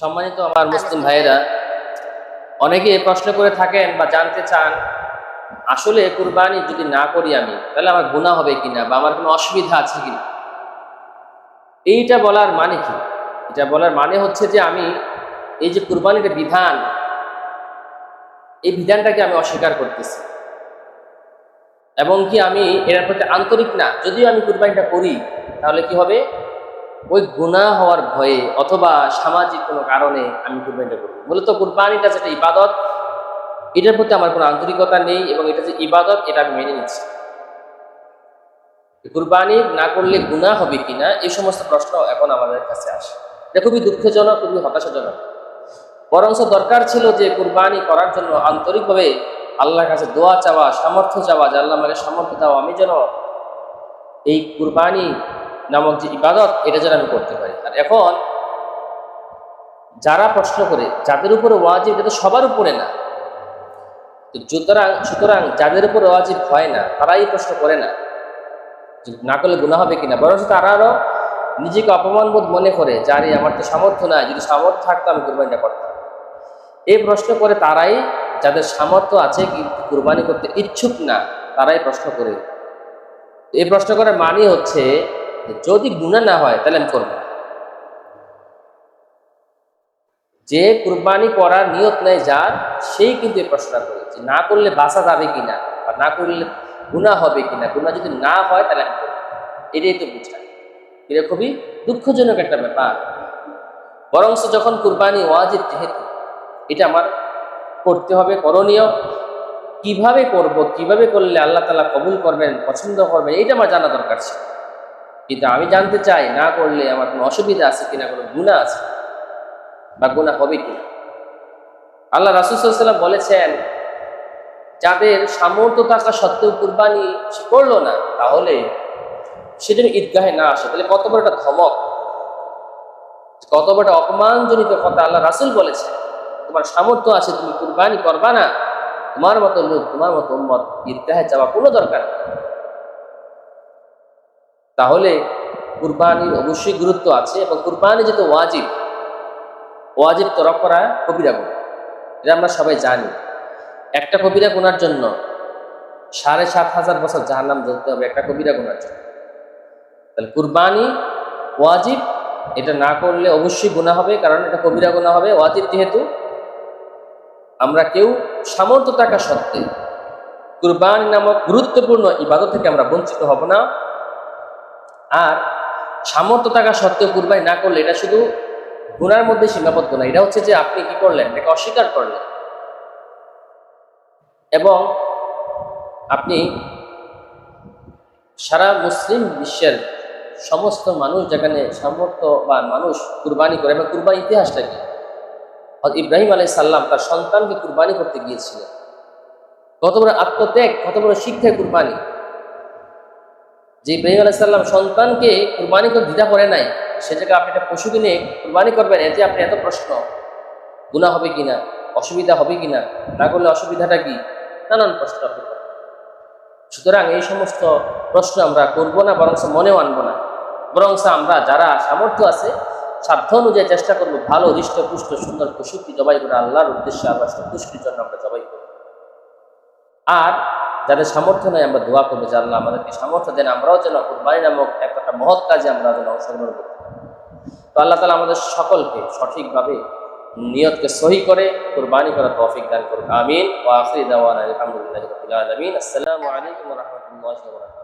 সম্মানিত আমার মুসলিম ভাইয়েরা, অনেকে প্রশ্ন করে থাকেন বা জানতে চান, আসলে কুরবানি যদি না করি আমি, তাহলে আমার গুণা হবে কিনা বা আমার কোনো অসুবিধা আছে কিনা? এইটা বলার মানে কি? এটা বলার মানে হচ্ছে যে আমি এই যে কুরবানির বিধান, এই বিধানটাকে আমি অস্বীকার করতেছি। এবং কি আমি এর প্রতি আন্তরিক না? যদিও আমি কুরবানিটা করি, তাহলে কি হবে? ওই গুণা হওয়ার ভয়ে অথবা সামাজিক কোনো কারণে আমি কুরবানিটা করব। মূলত কুরবানিটা যেটা ইবাদত, এটার প্রতি আমার কোনো আন্তরিকতা নেই এবং এটা যে ইবাদত, এটা আমি মেনে নিচ্ছি। কুরবানি না করলে গুণা হবে কিনা এই সমস্ত প্রশ্ন এখন আমাদের কাছে আসে। এটা খুবই দুঃখজনক, খুবই হতাশাজনক। বরঞ্চ দরকার ছিল যে কুরবানি করার জন্য আন্তরিকভাবে আল্লাহর কাছে দোয়া চাওয়া, সামর্থ্য চাওয়া, যে আল্লাহ আমাকে সামর্থ্য দাও, আমি যেন এই কুরবানি নামক যে ইবাদত, এটা যেন আমি করতে পারি। আর এখন যারা প্রশ্ন করে, যাদের উপরে ওয়াজিব, এটা তো সবার উপরে না। সুতরাং সুতরাং যাদের উপরে ওয়াজিব হয় না, তারাই প্রশ্ন করে না না করলে গুণা হবে কিনা। বরঞ্চ তারা আরও নিজেকে অপমানবোধ মনে করে যারে আমার তো সামর্থ্য নাই, যদি সামর্থ্য থাকতো আমি কুরবানিটা করতাম। এই প্রশ্ন করে তারাই, যাদের সামর্থ্য আছে কিন্তু কুরবানি করতে ইচ্ছুক না, তারাই প্রশ্ন করে। এই প্রশ্ন করার মানে হচ্ছে যদি গুণা না হয়, তাহলে আমি করব যে কুরবানি করার নিয়ত নেই যার, সেই কিন্তু এই প্রশ্নটা করে যে না করলে বাঁচা যাবে কিনা বা না করলে গুণা হবে কিনা গুণা যদি না হয় তাহলে আমি করব এটাই তো বুঝায় এটা খুবই দুঃখজনক একটা ব্যাপার। বরংস যখন কুরবানি ওয়াজিব যেহেতু, এটা আমার করতে হবে করণীয়। কীভাবে করব, কীভাবে করলে আল্লাহ তালা কবুল করবেন, পছন্দ করবেন, এটা আমার জানা দরকার ছিল। কিন্তু আমি জানতে চাই, না করলে আমার কোনো অসুবিধা আছে কিনা, কোনো গুণা আছে? বা গুণা হবে কিনা? আল্লাহ রাসুসাল্লাম বলেছেন, যাদের সামর্থ্য থাকা সত্ত্বেও কুরবানি করল না, তাহলে সে যদি ঈদগাহে না আসে। তাহলে কত বড় একটা ধমক। কত বড় একটা অপমানজনিত কথা আল্লাহ রাসুল বলেছে তোমার সামর্থ্য আছে, তুমি কুরবানি করবা না, তোমার মতো লোক, তোমার মতো উম্মত ঈদগাহে যাওয়া কোনো দরকার নেই। তাহলে কুরবানির অবশ্যই গুরুত্ব আছে এবং কুরবানি যেহেতু ওয়াজিব ওয়াজিব তরফ করা কবিরা গুণ, এটা আমরা সবাই জানি। একটা কবিরা গুণার জন্য সাড়ে সাত হাজার বছর জাহান্নাম ধরতে হবে একটা কবিরা গুণার জন্য। তাহলে কুরবানি ওয়াজিব, এটা না করলে অবশ্যই গুণা হবে, কারণ এটা কবিরা গুণা হবে, ওয়াজিব যেহেতু, আমরা কেউ সামর্থ্য থাকা সত্ত্বে কুরবানি নামক গুরুত্বপূর্ণ ইবাদত থেকে আমরা বঞ্চিত হব না। আর সামর্থ্য থাকা সত্ত্বেও কুরবানি না করলে এটা শুধু গুনার মধ্যে সীমাবদ্ধ না, এটা হচ্ছে যে আপনি কি করলেন? এটাকে অস্বীকার করলেন। এবং আপনি সারা মুসলিম বিশ্বের সমস্ত মানুষ যেখানে সামর্থ্য বা মানুষ কুরবানি করে, এবং কুরবানি ইতিহাসটা কি? ইব্রাহিম আলাই সাল্লাম তার সন্তানকে কুরবানি করতে গিয়েছিলেন। কত বড় আত্মত্যাগ, কত বড় শিক্ষায় কুরবানি। যে ইব্রাহিম আলাই সাল্লাম সন্তানকে কুরবানি করে দ্বিধা করে নাই, সে জায়গায় আপনি একটা পশু কিনে কুরবানি করবেন, এতে আপনি এত প্রশ্ন। গুণা হবে কিনা? অসুবিধা হবে কিনা? না করলে অসুবিধাটা কি? নানান প্রশ্ন আপনি সুতরাং এই সমস্ত প্রশ্ন আমরা করব না বরং মনেও আনব না। বরং আমরা যারা সামর্থ্য আছে, সাধ্য অনুযায়ী চেষ্টা করব ভালো, হৃষ্ট, পুষ্ট, সুন্দর পশুটি জবাই করে আল্লাহর উদ্দেশ্যে আল্লাহ সন্তুষ্টির জন্য আমরা জবাই করব। আর যাদের সামর্থ্য নেই আমরা দোয়া করব যে আল্লাহ আমাদেরকে সামর্থ্য দেন, আমরাও যেন কুরবানি নামক একটা মহৎ কাজে আমরা যেন অংশগ্রহণ করতে পারি। তো আল্লাহ তালা আমাদের সকলকে সঠিকভাবে নিয়তকে সহি করে কুরবানি করা তৌফিক দান করুন আমিন। ও আখিরি দাওয়ানা আলহামদুলিল্লাহি আসসালামু আলাইকুম রাহমাতুল্লাহি